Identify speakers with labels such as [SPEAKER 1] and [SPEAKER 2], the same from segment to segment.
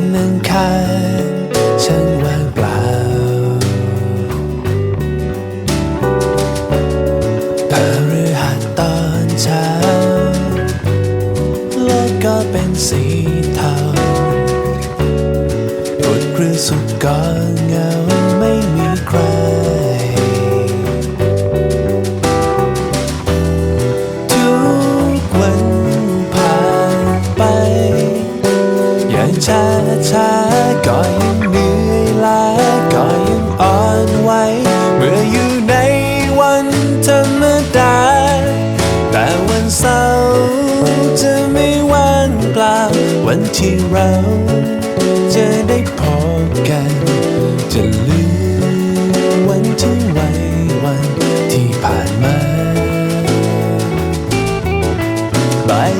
[SPEAKER 1] วันึ่งคันช่างว่างเปล่า พาเรือหัดตอนเช้า โลกก็เป็นสีเทาพุดหรือสุกก็เงา อย่างช้าช้าก็ยังเหนื่อยล้าก็ยังอ่อนไหวเมื่ออยู่ในวันธรรมดา แต่วันเสาร์จะไม่ว่างเปล่าวันที่เรา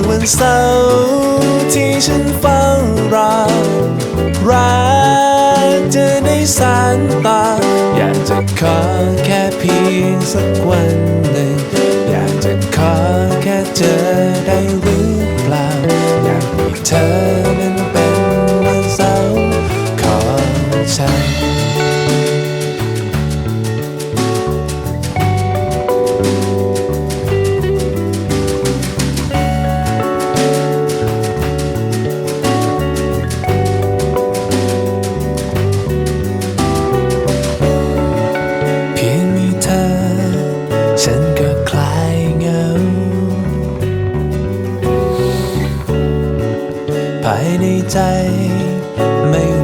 [SPEAKER 1] วันเสาร์ที่ฉันเฝ้ารอรักจะได้สานต่ออยากจะขอแค่เพียงสักวันหนึ่ง อยากจะขอแค่เจอได้หรือเปล่า อยากมีเธอ ภายในใจไม่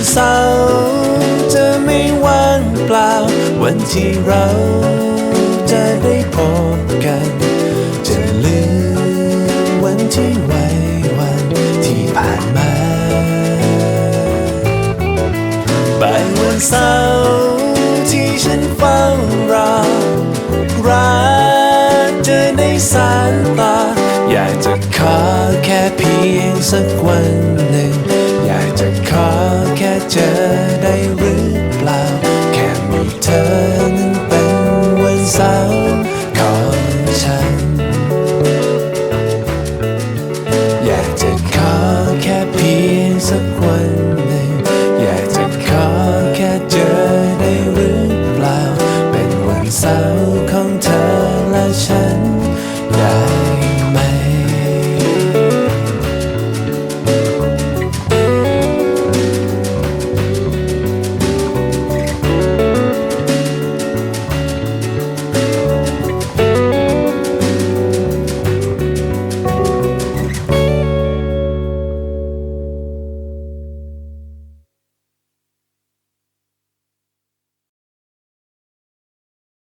[SPEAKER 1] วันเสาร์จะไม่ว่างเปล่า วันที่เราจะได้พบกัน จะลืมวันที่ไว้วันที่ผ่านมาบ่ายวันเสาร์ที่ฉันเฝ้ารอรักจะได้สานต่อยากจะขอแค่เพียงสักวัน เจอได้หรือเปล่า แค่มีเธอนั้นเป็นวันเสาร์ของฉัน อยากจะขอแค่เพียงสักวันหนึ่ง อยากจะขอแค่เจอได้หรือเปล่า เป็นวันเสาร์